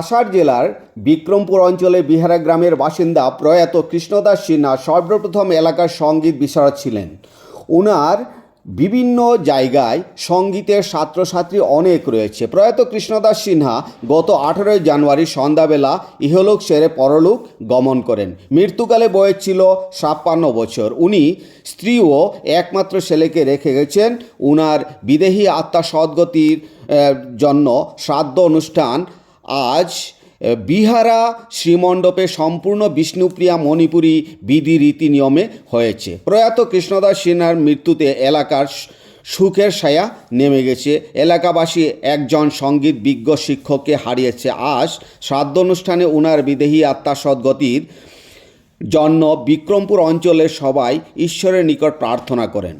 আষাঢ় জেলার বিক্রমপুর অঞ্চলে বিহারা গ্রামের বাসিন্দা প্রয়াত কৃষ্ণদাস সিনহা সর্বপ্রথম এলাকার সংগীত বিশারদ ছিলেন। ওনার বিভিন্ন জায়গায় সঙ্গীতের ছাত্রছাত্রী অনেক রয়েছে। প্রয়াত কৃষ্ণদাস সিনহা গত আঠেরোই জানুয়ারি সন্ধ্যাবেলা ইহলোক সেরে পরলোক গমন করেন। মৃত্যুকালে বয়স ছিল ছাপ্পান্ন বছর। উনি স্ত্রী ও একমাত্র ছেলেকে রেখে গেছেন। উনার বিদেহী আত্মা সদ্গতির জন্য শ্রাদ্ধ অনুষ্ঠান আজ বিহারা শ্রীমণ্ডপে সম্পূর্ণ বিষ্ণুপ্রিয়া মণিপুরী বিধি রীতি নিয়মে হয়েছে। প্রয়াত কৃষ্ণদাস সিনহার মৃত্যুতে এলাকার সুখের ছায়া নেমে গেছে। এলাকাবাসী একজন সংগীত বিজ্ঞ শিক্ষককে হারিয়েছে। আজ শ্রাদ্ধ অনুষ্ঠানে উনার বিদেহী আত্মা সদ্গতির জন্য বিক্রমপুর অঞ্চলের সবাই ঈশ্বরের নিকট প্রার্থনা করেন।